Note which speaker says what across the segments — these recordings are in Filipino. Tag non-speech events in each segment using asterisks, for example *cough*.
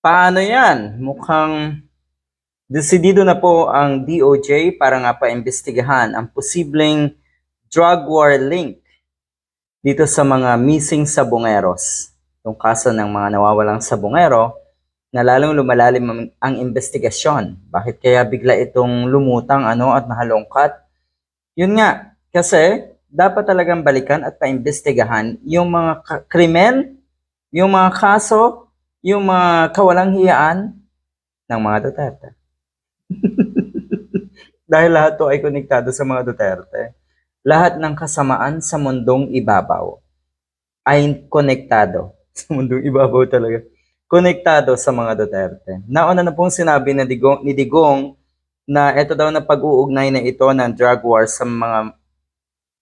Speaker 1: Paano yan? Mukhang desidido na po ang DOJ para nga paimbestigahan ang posibleng drug war link dito sa mga missing sabongeros. Yung kaso ng mga nawawalang sabongero na lalong lumalalim ang- investigasyon. Bakit kaya bigla itong lumutang ano at nahalongkat? Yun nga, kasi dapat talagang balikan at paimbestigahan yung mga krimen, yung mga kaso, yung mga kawalang hiyaan ng mga Duterte. *laughs* Dahil lahat to ay konektado sa mga Duterte. Lahat ng kasamaan sa mundong ibabaw ay konektado. *laughs* Sa mundong ibabaw talaga. Konektado sa mga Duterte. Nauna na pong sinabi na Digong, ni Digong na ito daw na pag-uugnay na ito ng drug war sa mga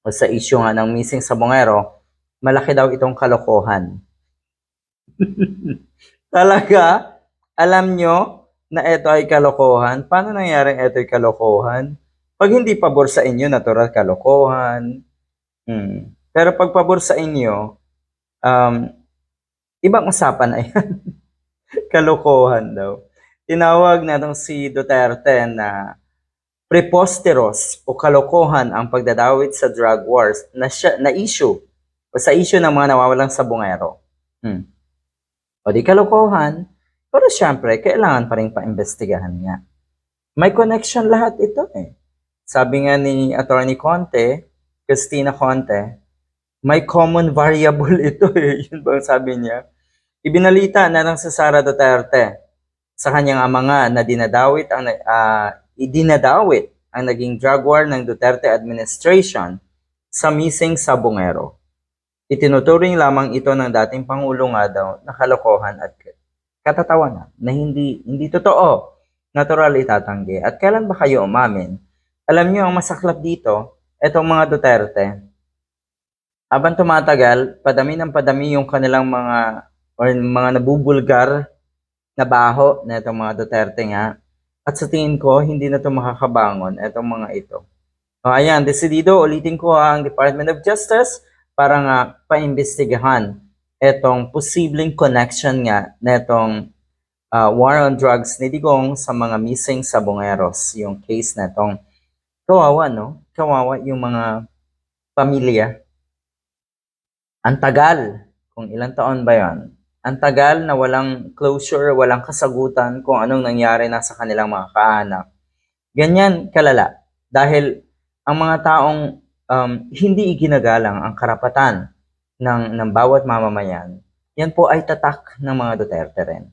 Speaker 1: sa issue nga ng missing sabongero, malaki daw itong kalokohan. *laughs* Talaga, alam nyo na ito ay kalokohan. Paano nangyaring ito ay kalokohan? Pag hindi pabor sa inyo, natural kalokohan. Hmm. Pero pag pabor sa inyo, um, ibang usapan na yan. *laughs* kalokohan daw. Tinawag na itong si Duterte na preposterous o kalokohan ang pagdadawit sa drug wars na, siya, na issue o sa issue ng mga nawawalang sabongero. Hmm. O di kalokohan, pero syempre, kailangan pa rin paimbestigahan nga. May connection lahat ito eh. Sabi nga ni Attorney Conte, Christina Conte, may common variable *laughs* ito eh. Yun ba ang sabi niya? Ibinalita na lang sa Sara Duterte sa kanyang ama nga na dinadawit ang ah, idinadawit ang naging drug war ng Duterte administration sa missing sabongero. Itinuturing lamang ito ng dating Pangulo nga daw na kalokohan at katatawanan na hindi hindi totoo. Natural itatanggi. At kailan ba kayo umamin? Alam niyo ang masaklap dito, etong mga Duterte, habang tumatagal, padami ng padami yung kanilang mga or mga nabubulgar na baho na itong mga Duterte nga. At sa tingin ko, hindi na ito makakabangon, itong mga ito. O ayan, desidido, ulitin ko ang Department of Justice para nga paimbestigahan itong posibleng connection nga na itong ah, war on drugs ni Digong sa mga missing sabongeros. Yung case na itong kawawa, no? Kawawa yung mga pamilya. Ang tagal, kung ilang taon ba yon? Ang tagal na walang closure, walang kasagutan kung anong nangyari na sa kanilang mga kaanak. Ganyan kalala. Dahil ang mga taong um, hindi iginagalang ang karapatan ng, ng bawat mamamayan, yan po ay tatak ng mga Duterte rin.